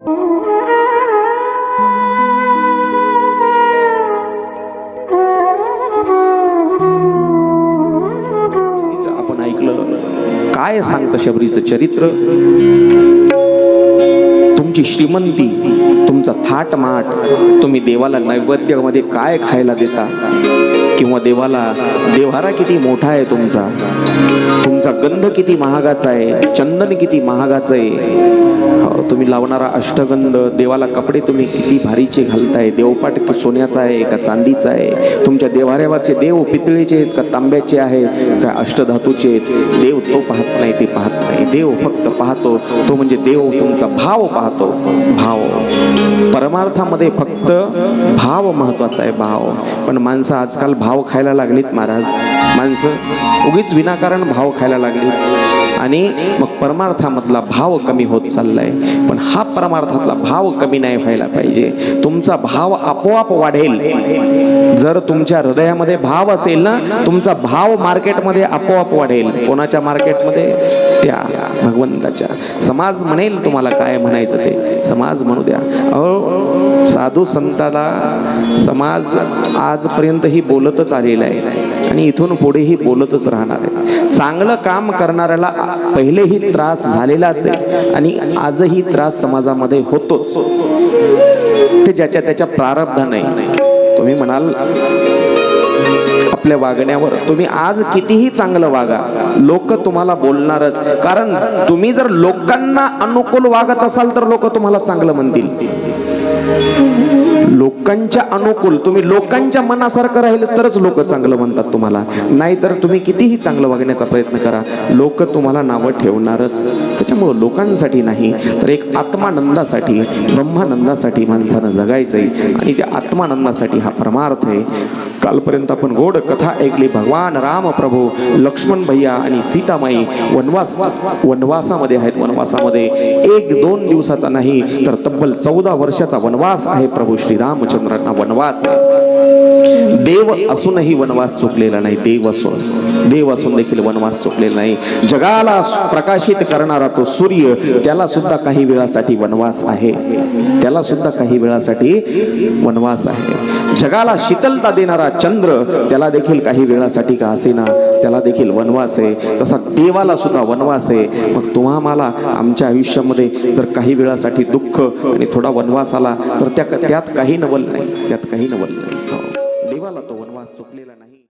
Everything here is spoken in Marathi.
आपण ऐकलं. काय सांगतं शबरीचं चरित्र? तुमची श्रीमंती तुमचा थाटमाट तुम्ही देवाला नैवेद्यामध्ये काय खायला देता? किंवा देवाला देवहारा किती मोठा आहे तुमचा? तुमचा गंध किती महागाचा आहे? चंदन किती महागाचं आहे? हो, तुम्ही लावणारा अष्टगंध देवाला कपडे तुम्ही किती भारीचे घालताय? देवपाट सोन्याचा आहे का चांदीचा आहे? तुमच्या देवाऱ्यावरचे देव पितळेचे आहेत का तांब्याचे आहेत का अष्टधातूचे आहेत? देव तो पाहत नाही ते पाहत नाही. देव फक्त पाहतो तो म्हणजे देव तुमचा भाव पाहतो. भाव. परमार्थामध्ये फक्त भाव महत्त्वाचा आहे भाव. पण माणसं आजकाल भाव भाव खायला लागलीत महाराज. माणसं उगीच विनाकारण भाव खायला लागलीत. आणि मग परमार्थामधला भाव कमी होत चाललाय. पण हा परमार्थातला भाव कमी नाही व्हायला पाहिजे. तुमचा भाव आपोआप वाढेल. जर तुमच्या हृदयामध्ये भाव असेल ना तुमचा भाव मार्केटमध्ये आपोआप वाढेल. कोणाच्या मार्केटमध्ये? त्या भगवंताच्या. समाज म्हणेल तुम्हाला काय म्हणायचं ते. समाज म्हणू द्या. अहो साधू संताला समाज आजपर्यंतही बोलतच आलेला आहे. आणि इथून पुढेही बोलतच राहणार आहे. चांगलं काम करणाऱ्याला पहिलेही त्रास झालेलाच आहे आणि आजही त्रास समाजामध्ये होतोच. ते ज्याच्या त्याच्या प्रारब्धाने तुम्ही म्हणाल आपल्या वागण्यावर तुम्ही आज कितीही चांगलं वागा लोक तुम्हाला बोलणारच. कारण तुम्ही जर लोकांना अनुकूल वागत असाल तर लोक तुम्हाला चांगलं म्हणतील. लोकांच्या अनुकूल तुम्ही लोकांच्या मनासारखं राहिलं तरच लोक चांगलं म्हणतात तुम्हाला. नाहीतर तुम्ही कितीही चांगलं वागण्याचा प्रयत्न करा लोक तुम्हाला नावं ठेवणारच. त्याच्यामुळं लोकांसाठी नाही तर एक आत्मानंदासाठी ब्रह्मानंदासाठी माणसानं जगायचंय. आणि त्या आत्मानंदासाठी हा परमार्थ आहे. कालपर्यंत आपण गोड कथा ऐकली भगवान राम प्रभू लक्ष्मण भैया आणि सीतामाई वनवास वनवासामध्ये आहेत. वनवासामध्ये एक दोन दिवसाचा नाही तर तब्बल चौदा वर्षाचा वनवास आहे प्रभू श्री रामचंद्रांना वनवास. देव असूनही वनवास चुकलेला नाही देव असून. देव असून देखील वनवास चुकलेला नाही. जगाला प्रकाशित करणारा तो सूर्य त्याला सुद्धा काही वेळासाठी वनवास आहे. त्याला सुद्धा काही वेळासाठी वनवास आहे. जगाला शीतलता देणारा चंद्र त्याला देखील काही वेळासाठी का असेना त्याला देखील वनवास आहे. तसा देवाला सुद्धा वनवास आहे. मग तुम्हा मला आमच्या आयुष्यामध्ये जर काही वेळासाठी दुःख आणि थोडा वनवास आला तर त्या त्यात काही नवल नाही त्यात काही नवल नाही